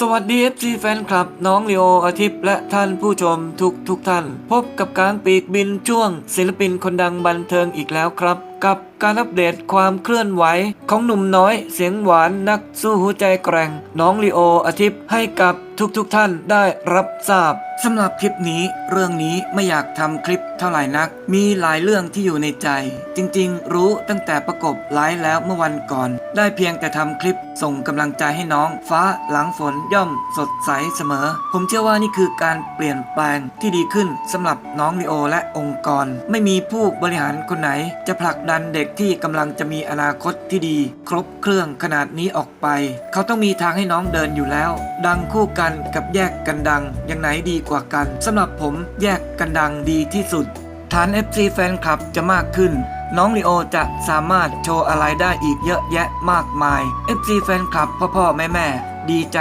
สวัสดี FC แฟนคลับ น้องลีโออาทิตย์และท่านผู้ชมทุกทุกท่าน พบกับการปีกบินช่วง ศิลปินคนดังบันเทิงอีกแล้วครับ กับการอัปเดตความเคลื่อนไหวของหนุ่มน้อยเสียงหวานนักสู้หัวใจแกร่ง น้องลีโออาทิตย์ให้กับทุกทุกท่านได้รับทราบสำหรับคลิปนี้เรื่องนี้ไม่อยากทำคลิปเท่าไหร่นัก มีหลายเรื่องที่อยู่ในใจ จริงๆ รู้ตั้งแต่ประกบไลฟ์แล้วเมื่อวันก่อน ได้เพียงแต่ทำคลิปส่งกำลังใจให้น้อง ฟ้าหลังฝนย่อมสดใสเสมอ ผมเชื่อว่านี่คือการเปลี่ยนแปลงที่ดีขึ้นสำหรับน้องลีโอและองค์กร ไม่มีผู้บริหารคนไหนจะผลักดันเด็กที่กำลังจะมีอนาคตที่ดี ครบเครื่องขนาดนี้ออกไป เขาต้องมีทางให้น้องเดินอยู่แล้ว ดังคู่กันกับแยกกันดังอย่างไหนดีกว่ากันสำหรับผมแยกกันดังดีที่สุด ฐาน FC แฟนคลับจะมากขึ้นน้องลีโอจะสามารถโชว์อะไรได้อีกเยอะแยะมากมาย FC แฟนคลับพ่อพ่อแม่แม่ดีใจ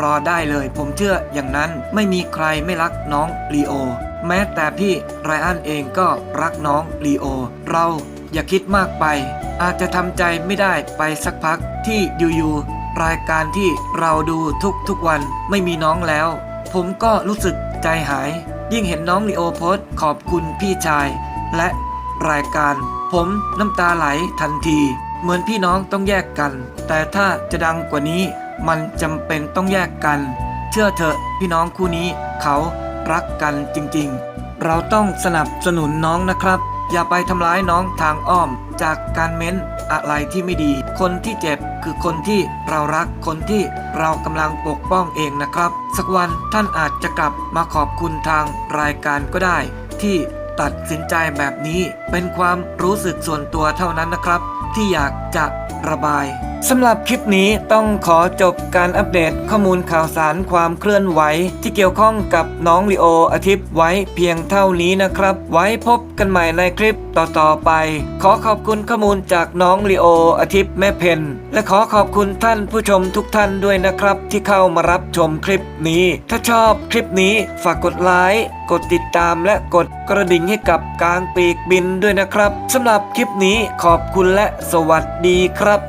รอได้เลย ผมเชื่ออย่างนั้นไม่มีใครไม่รักน้องลีโอ แม้แต่พี่ไรอันเองก็รักน้องลีโอ เรา อย่าคิดมากไป อาจจะทำใจไม่ได้ไปสักพักที่อยู่ๆรายการที่เราดูทุกๆวันไม่มีน้องแล้ว ผมก็รู้สึกใจหาย ยิ่งเห็นน้องลีโอโพสขอบคุณพี่ชาย และรายการ ผมน้ำตาไหลทันที เหมือนพี่น้องต้องแยกกัน แต่ถ้าจะดังกว่านี้มันจำเป็นต้องแยกกัน เชื่อเถอะพี่น้องคู่นี้เขารักกันจริงๆ เราต้องสนับสนุนน้องนะครับ อย่าไปทำร้ายน้องทางอ้อม จากการเม้นอะไรที่ไม่ดี คนที่เจ็บคือคนที่เรารักคนที่เรากำลังปกป้องเองนะครับ สักวันท่านอาจจะกลับมาขอบคุณทางรายการก็ได้ ที่ตัดสินใจแบบนี้เป็นความรู้สึกส่วนตัวเท่านั้นนะครับ ที่อยากจะระบายสำหรับคลิปนี้ต้องขอจบการอัปเดตข้อมูลข่าวสารความเคลื่อนไหว ที่เกี่ยวข้องกับน้องลีโออาทิตย์ไว้เพียงเท่านี้นะครับ ไว้พบกันใหม่ในคลิปต่อๆไป ขอขอบคุณข้อมูลจากน้องลีโออาทิตย์แม่เพนและขอขอบคุณท่านผู้ชมทุกท่านด้วยนะครับ ที่เข้ามารับชมคลิปนี้ ถ้าชอบคลิปนี้ฝากกดไลค์กดติดตามและกด กระดิ่งให้กับกลางปีกบินด้วยนะครับสำหรับคลิปนี้ขอบคุณและสวัสดีครับ